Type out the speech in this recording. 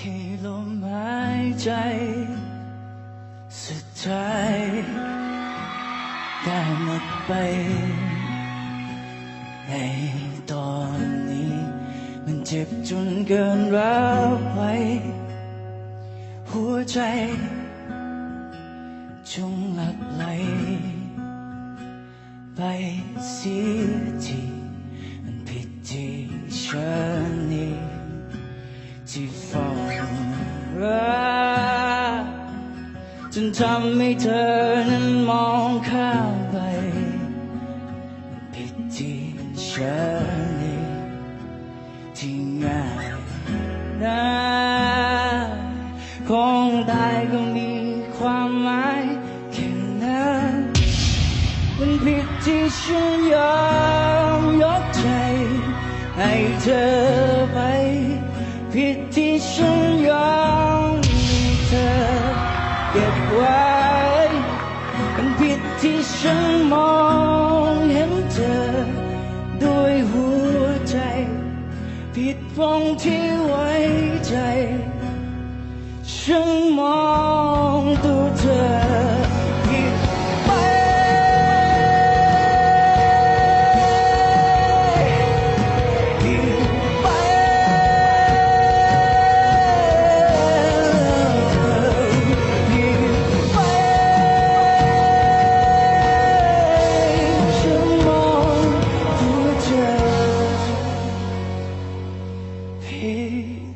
ให้ลมหายใจ สุดท้ายได้หมดไป ในตอนนี้ มันเจ็บจนเกินรับไหวหัวใจ จงหลับไหล ไปเสียทีมันที่ นทำให้เธอนั้นมองข้ามไปผิดที่ฉันนี้ที่ง่ายนะคงตายก็มีความหมายแค่นั้นมันผิดที่ฉันยอมยกใจให้เธอไปผิดที่ฉันยอมให้เธอเก็บไว้มันผิด ที่ฉันมองเห็นเธอ ด้วยหัวใจ ผิดฟงที่ไว้ใจ ฉันมองตัวเธอ 陪。